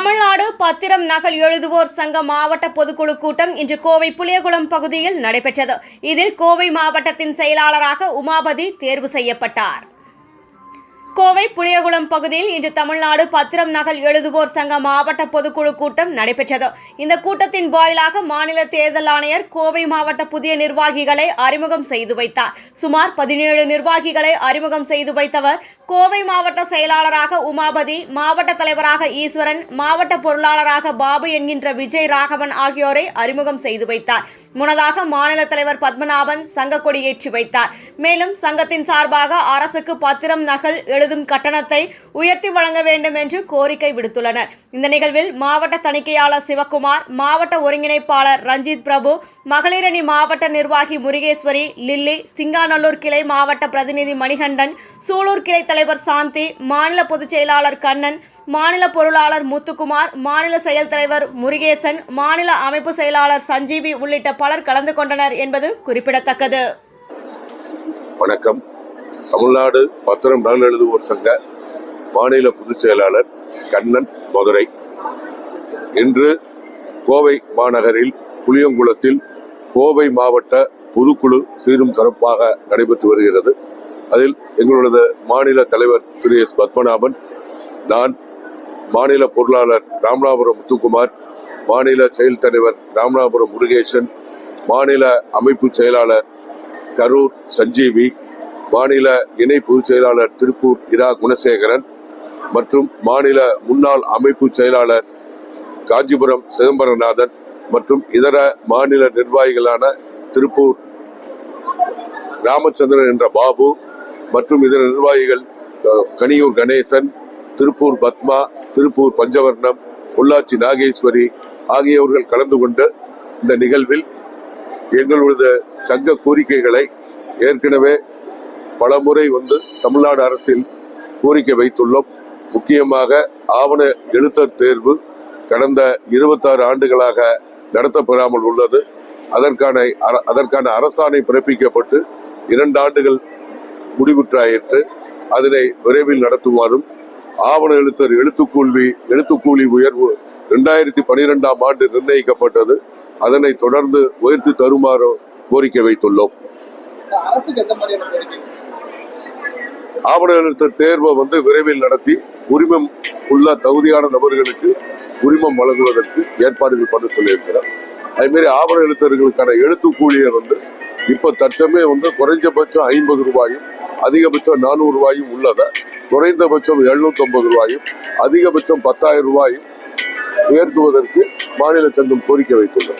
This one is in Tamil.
தமிழ்நாடு பத்திரம் நகல் எழுதுவோர் சங்க மாவட்ட பொதுக்குழு கூட்டம் இன்று கோவை புளியகுளம் பகுதியில் நடைபெற்றது. இதில் கோவை மாவட்டத்தின் செயலாளராக உமாபதி தேர்வு செய்யப்பட்டார். கோவை புளியகுளம் பகுதியில் இன்று தமிழ்நாடு பத்திரம் நகல் எழுதுவோர் சங்க மாவட்ட பொதுக்குழு கூட்டம் நடைபெற்றது. இந்த கூட்டத்தின் வாயிலாக மாநில தேர்தல் ஆணையர் கோவை மாவட்ட புதிய நிர்வாகிகளை அறிமுகம் செய்து வைத்தார். சுமார் பதினேழு நிர்வாகிகளை அறிமுகம் செய்து வைத்தவர் கோவை மாவட்ட செயலாளராக உமாபதி மாவட்ட தலைவராக ஈஸ்வரன் மாவட்ட பொருளாளராக பாபு என்கின்ற விஜய் ராகவன் ஆகியோரை அறிமுகம் செய்து வைத்தார். முன்னதாக மாநில தலைவர் பத்மநாபன் சங்க கொடியேற்றி வைத்தார். மேலும் சங்கத்தின் சார்பாக அரசுக்கு பத்திரம் நகல் எழுதும் கட்டணத்தை உயர்த்தி வழங்க வேண்டும் என்று கோரிக்கை விடுத்துள்ளனர். இந்த நிகழ்வில் மாவட்ட தணிக்கையாளர் சிவக்குமார் மாவட்ட ஒருங்கிணைப்பாளர் ரஞ்சித் பிரபு மகளிரணி மாவட்ட நிர்வாகி முருகேஸ்வரி லில்லி சிங்காநல்லூர் கிளை மாவட்ட பிரதிநிதி மணிகண்டன் சூலூர் கிளை தலைவர் சாந்தி மாநில பொதுச் செயலாளர் கண்ணன் மாநில பொருளாளர் முத்துக்குமார் மாநில செயல் தலைவர் முருகேசன் மாநில அமைப்பு செயலாளர் சஞ்சீவி உள்ளிட்ட பலர் கலந்து கொண்டனர் என்பது குறிப்பிடத்தக்கது. வணக்கம். தமிழ்நாடு பத்திரம் நகல் எழுதுவோர் சங்க மாநில பொதுச் செயலாளர் கண்ணன் மதுரை. இன்று கோவை மாநகரில் புளியங்குளத்தில் கோவை மாவட்ட பொதுக்குழு சீரும் சிறப்பாக நடைபெற்று வருகிறது. அதில் எங்களது மாநில தலைவர் திரு எஸ் பத்மநாபன் நான் மாநில பொருளாளர் ராமநாதபுரம் முத்துக்குமார் மாநில செயல் தலைவர் ராமநாதபுரம் முருகேசன் மாநில அமைப்பு செயலாளர் கரூர் சஞ்சீவி மாநில இணை பொதுச் செயலாளர் திருப்பூர் இரா குணசேகரன் மற்றும் மாநில முன்னாள் அமைப்பு செயலாளர் காஞ்சிபுரம் சிதம்பரநாதன் மற்றும் இதர மாநில நிர்வாகிகளான திருப்பூர் ராமச்சந்திரன் என்ற பாபு மற்றும் இதர நிர்வாகிகள் கனியூர் கணேசன் திருப்பூர் பத்மா திருப்பூர் பஞ்சவர்ணம் பொள்ளாச்சி நாகேஸ்வரி ஆகியோர்கள் கலந்து கொண்டு இந்த நிகழ்வில் எங்களது சங்க கோரிக்கைகளை ஏற்கனவே பலமுறை வந்து தமிழ்நாடு அரசில் கோரிக்கை வைத்துள்ளோம். முக்கியமாக ஆவண எழுத்தர் தேர்வு கடந்த இருபத்தாறு ஆண்டுகளாக நடத்தப்பெறாமல் உள்ளது. அதற்கான அர- அதற்கான அரசாணை பிறப்பிக்கப்பட்டு இரண்டு ஆண்டுகள் முடிவுற்றாயிற்று. அதனை விரைவில் நடத்துமாறும் ஆவண எழுத்தர் எழுத்துக்கூலி எழுத்துக்கூலி உயர்வு இரண்டாயிரத்தி பனிரெண்டாம் ஆண்டு நிர்ணயிக்கப்பட்டது. அதனை தொடர்ந்து உயர்த்தி தருமாறு கோரிக்கை வைத்துள்ளோம். ஆவண எழுத்தர் தேர்வை வந்து விரைவில் நடத்தி உரிமம் உள்ள தகுதியான நபர்களுக்கு உரிமம் வழங்குவதற்கு ஏற்பாடுகள் பண்ண சொல்லியிருக்கிறோம் அதேமாரி ஆவண எழுத்தர்களுக்கான எழுத்து கூலியை வந்து இப்ப தற்சமயம் வந்து குறைஞ்சபட்சம் ஐம்பது ரூபாயும் அதிகபட்சம் நானூறு ரூபாயும் உள்ளத குறைந்தபட்சம் எழுநூத்தி ஐம்பது ரூபாயும் அதிகபட்சம் பத்தாயிரம் ரூபாயும் உயர்த்துவதற்கு மாநில சங்கம் கோரிக்கை வைத்துள்ளது.